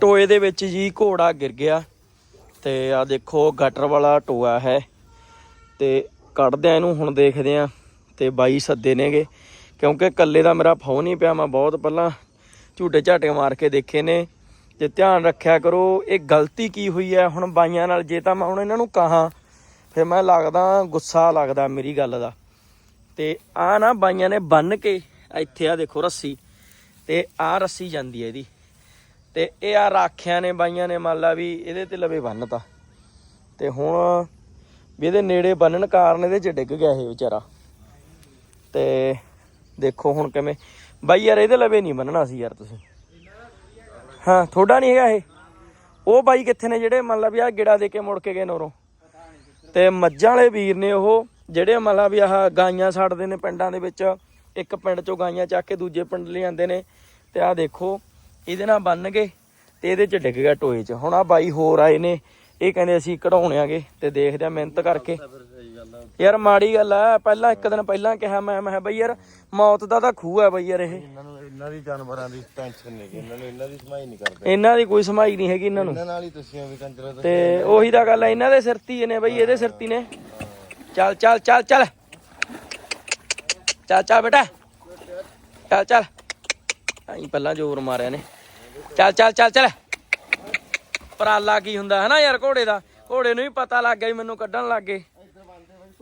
ਟੋਏ ਦੇ ਵਿੱਚ ਜੀ ਘੋੜਾ ਗਿਰ ਗਿਆ ਤੇ ਆ ਦੇਖੋ ਗਟਰ ਵਾਲਾ ਟੋਆ ਹੈ ਤੇ ਕੱਢਦੇ ਆ ਇਹਨੂੰ ਹੁਣ ਦੇਖਦੇ ਆ ਤੇ ਬਾਈ ਸੱਦੇ ਨੇਗੇ, ਕਿਉਂਕਿ ਇਕੱਲੇ ਦਾ ਮੇਰਾ ਫੋਨ ਨਹੀਂ ਪਿਆ, ਮੈਂ ਬਹੁਤ ਪਹਿਲਾਂ ਝੂਟੇ ਝਾਟੇ ਮਾਰ ਕੇ ਦੇਖੇ ਨੇ। ਤੇ ਧਿਆਨ ਰੱਖਿਆ ਕਰੋ, ਇਹ ਗਲਤੀ ਕੀ ਹੋਈ ਹੈ? ਹੁਣ ਬਾਈਆਂ ਨਾਲ ਜੇ ਤਾਂ ਮੈਂ ਹੁਣ ਇਹਨਾਂ ਨੂੰ ਕਹਾ, ਫਿਰ ਮੈਂ ਲੱਗਦਾ, ਗੁੱਸਾ ਲੱਗਦਾ ਮੇਰੀ ਗੱਲ ਦਾ। ਤੇ ਆ ਨਾ ਬਾਈਆਂ ਨੇ ਬੰਨ ਕੇ ਇੱਥੇ ਆ ਦੇਖੋ ਰੱਸੀ, ਤੇ ਆ ਰੱਸੀ ਜਾਂਦੀ ਹੈ ਇਹਦੀ। ਤੇ ਇਹ ਆ ਰਾਖਿਆਂ ਨੇ, ਬਾਈਆਂ ਨੇ ਮੰਨ ਲਾ ਵੀ ਇਹਦੇ ਤੇ ਲਵੇ ਬੰਨਤਾ। ਤੇ ਹੁਣ ਵੀ ਇਹਦੇ ਨੇੜੇ ਬੰਨਣ ਕਾਰਨ ਇਹਦੇ ਚ ਡਿੱਗ ਗਿਆ ਇਹ ਵਿਚਾਰਾ। ਤੇ ਦੇਖੋ ਹੁਣ ਕਿਵੇਂ, ਬਾਈ ਯਾਰ ਇਹਦੇ ਲਵੇ ਨਹੀਂ ਬੰਨਣਾ ਸੀ ਯਾਰ ਤੁਸੀਂ। ਹਾਂ ਥੋੜਾ ਨਹੀਂ ਹੈਗਾ ਇਹ। ਉਹ ਬਾਈ ਕਿੱਥੇ ਨੇ ਜਿਹੜੇ ਮੰਨ ਲਾ ਵੀ ਆ ਗਿੜਾ ਦੇ ਕੇ ਮੁੜ ਕੇ ਗਏ ਨੋਰੋਂ। ਤੇ ਮੱਝਾਂ ਵਾਲੇ ਵੀਰ ਨੇ ਉਹ ਜਿਹੜੇ ਮੰਨ ਲਾ ਵੀ ਆਹ ਗਾਈਆਂ ਛੱਡਦੇ ਨੇ ਪਿੰਡਾਂ ਦੇ ਵਿੱਚ, ਇੱਕ ਪਿੰਡ ਚੋਂ ਗਾਈਆਂ ਚੱਕ ਕੇ ਦੂਜੇ ਪਿੰਡ ਲਿਆਂਦੇ ਨੇ। ਤੇ ਆਹ ਦੇਖੋ ਇਹਦੇ ਨਾਲ ਬੰਨ ਗਏ ਤੇ ਇਹਦੇ ਚ ਡਿੱਗ ਗਿਆ ਟੋਏ ਚ। ਹੁਣ ਆ ਬਾਈ ਹੋਰ ਆਏ ਨੇ ਇਹ ਕਹਿੰਦੇ ਅਸੀਂ ਕਢਾਉਣੇ ਆਗੇ ਤੇ ਦੇਖਦੇ ਆ ਮਿਹਨਤ ਕਰਕੇ। ਯਾਰ ਮਾੜੀ ਗੱਲ ਆ ਪਹਿਲਾਂ ਇੱਕ ਦਿਨ ਪਹਿਲਾਂ ਕਿਹਾ ਮੈਂ ਮੈਂ ਬਈ ਯਾਰ ਮੌਤ ਦਾ ਤਾਂ ਖੂਹ ਹੈ ਬਈ ਯਾਰ ਇਹ। ਇਹਨਾਂ ਨੂੰ ਇਹਨਾਂ ਦੀ ਜਾਨਵਰਾਂ ਦੀ ਟੈਨਸ਼ਨ ਨਹੀਂ ਗੀ ਇਹਨਾਂ ਨੂੰ ਇਹਨਾਂ ਦੀ ਸਮਾਈ ਨਹੀਂ ਕਰਦੇ। ਇਹਨਾਂ ਦੀ ਕੋਈ ਸਮਾਈ ਨਹੀਂ ਹੈਗੀ ਇਹਨਾਂ ਨੂੰ। ਇਹਨਾਂ ਨਾਲ ਹੀ ਤੁਸੀਂ ਵੀ ਕੰਜਰਾ ਤੋਂ ਉਹੀ ਤਾਂ ਗੱਲ ਹੈ ਇਹਨਾਂ ਦੇ ਸਿਰ ਤੀ ਨੇ ਬਈ ਇਹਦੇ ਸਿਰ ਤੀ ਨੇ। ਚੱਲ ਚੱਲ ਚੱਲ ਚੱਲ। ਚੱਲ ਚੱਲ ਬੇਟਾ। ਚੱਲ ਚੱਲ। ਆਈ ਪਹਿਲਾਂ ਜ਼ੋਰ ਮਾਰਿਆ ਨੇ। ਚੱਲ ਚੱਲ ਚੱਲ ਚੱਲ। ਪਰਾਲਾ ਕੀ ਹੁੰਦਾ, ਹੈ ਨਾ ਯਾਰ ਘੋੜੇ ਦਾ? ਘੋੜੇ ਨੂੰ ਵੀ ਪਤਾ ਲੱਗ ਗਿਆ ਵੀ ਮੈਨੂੰ ਕੱਢਣ ਲੱਗ ਗਏ।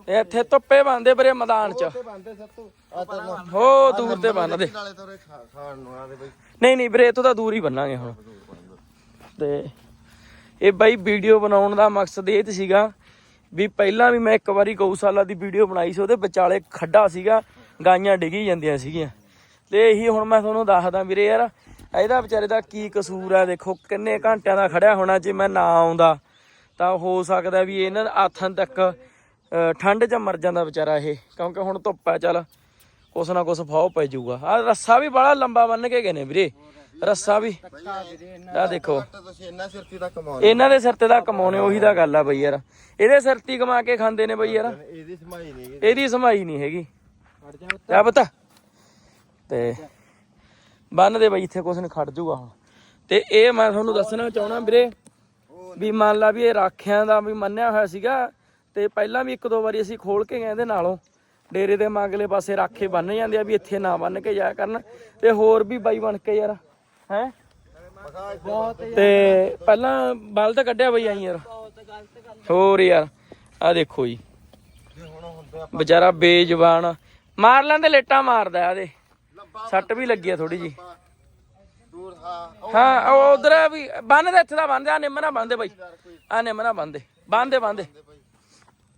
ਇੱਥੇ ਧੁੱਪੇ ਬੰਦੇ ਬਰੇ ਮੈਦਾਨ ਚ। ਹੋ ਦੂਰ ਤੇ ਬੰਨਦੇ। ਨਹੀਂ ਨਹੀਂ, ਵੀਰੇ ਇਤੋਂ ਤਾਂ ਦੂਰ ਹੀ ਬੰਨਾਂਗੇ ਹੁਣ। ਤੇ ਇਹ ਬਾਈ ਵੀਡੀਓ ਬਣਾਉਣ ਦਾ ਮਕਸਦ ਇਹ ਤੇ ਸੀਗਾ ਵੀ ਪਹਿਲਾਂ ਵੀ ਮੈਂ ਇੱਕ ਵਾਰੀ ਗਊਸ਼ਾਲਾ ਦੀ ਵੀਡੀਓ ਬਣਾਈ ਸੀ, ਉਹਦੇ ਵਿਚਾਲੇ ਖੱਡਾ ਸੀਗਾ, ਗਾਈਆਂ ਡਿੱਗੀ ਜਾਂਦੀਆਂ ਸੀਗੀਆਂ। ਤੇ ਇਹੀ ਹੁਣ ਮੈਂ ਤੁਹਾਨੂੰ ਦੱਸਦਾ ਵੀਰੇ ਯਾਰ ਇਹਦਾ ਵਿਚਾਰੇ ਦਾ ਕੀ ਕਸੂਰ ਆ ਦੇਖੋ ਕਿੰਨੇ ਘੰਟਿਆਂ ਦਾ ਖੜਿਆ ਹੋਣਾ ਜੇ ਮੈਂ ਨਾ ਆਉਂਦਾ। ਤਾਂ ਹੋ ਸਕਦਾ ਵੀ ਇਹਨਾਂ ਦਾ ਆਥਣ ਤੱਕ ਠੰਡ 'ਚ ਮਰ ਜਾਂਦਾ ਵਿਚਾਰਾ ਇਹ। ਕਿਉਂਕਿ ਹੁਣ ਧੁੱਪ ਆ ਚੱਲ ਕੁਛ ਨਾ ਕੁਛ ਫਾਹ ਪੈ ਜਾਊਗਾ। ਆ ਰੱਸਾ ਵੀ ਬੜਾ ਲੰਬਾ ਬੰਨ ਕੇ ਗਏ ਨੇ ਵੀਰੇ। ਰੱਸਾ ਵੀ ਆ ਦੇਖੋ। ਦਾ ਇਹਨਾਂ ਦੇ ਸਿਰ ਤੇ ਦਾ ਕਮਾਉਣੇ ਉਹੀ ਤਾਂ ਗੱਲ ਆ ਬਈ ਯਾਰ। ਇਹਦੇ ਸਿਰ ਤੇ ਕਮਾ ਕੇ ਖਾਂਦੇ ਨੇ ਬਈ ਯਾਰ। ਇਹਦੀ ਸਮਾਈ ਨਹੀਂ ਇਹਦੀ ਸਮਾਈ ਨਹੀਂ ਹੈਗੀ। ਕਿਆ ਪਤਾ। ਤੇ ਬੰਨ ਦੇ ਬਈ, ਇੱਥੇ ਕੁਛ ਨਹੀਂ ਖੜ ਜੂਗਾ ਹੁਣ। ਤੇ ਇਹ ਮੈਂ ਤੁਹਾਨੂੰ ਦੱਸਣਾ ਚਾਹਣਾ ਵੀਰੇ, ਵੀ ਮੰਨ ਲਾ ਵੀ ਇਹ ਰਾਖਿਆਂ ਦਾ ਵੀ ਮੰਨਿਆ ਹੋਇਆ ਸੀਗਾ, ਤੇ ਪਹਿਲਾਂ ਵੀ ਇੱਕ ਦੋ ਵਾਰੀ ਅਸੀਂ ਖੋਲ ਕੇ ਗਏ ਇਹਦੇ ਨਾਲੋਂ। ਡੇਰੇ ਦੇ ਮਗਲੇ ਪਾਸੇ ਰਾਖੇ ਬੰਨ ਜਾਂਦੇ ਆ ਵੀ ਇੱਥੇ ਨਾ ਬੰਨ ਕੇ ਜਾਇਆ ਕਰਨ। ਤੇ ਹੋਰ ਵੀ ਬਾਈ ਬਣ ਕੇ ਯਾਰ, ਹੈ? ਤੇ ਪਹਿਲਾਂ ਬਲਦ ਕੱਢਿਆ ਬਈ ਆਈ ਯਾਰ। ਹੋਰ ਯਾਰ ਆ ਦੇਖੋ ਜੀ। ਵਿਚਾਰਾ ਬੇਜ਼ਬਾਨ। ਮਾਰ ਲੈਂਦੇ, ਲੇਟਾ ਮਾਰਦਾ ਇਹਦੇ ਸੱਟ ਵੀ ਲੱਗੀ ਆ ਥੋੜੀ ਜੀ ਦੂਰ ਹਾਂ ਹਾਂ ਉਹ ਉਧਰ ਵੀ ਬੰਨਦੇ ਇੱਥੇ ਦਾ ਬੰਨਦੇ ਆ ਨਿੰਮਣਾ ਬੰਨਦੇ ਬਾਈ। ਆ ਨਿੰਮਣਾ ਬੰਨਦੇ ਬੰਨਦੇ ਬੰਨਦੇ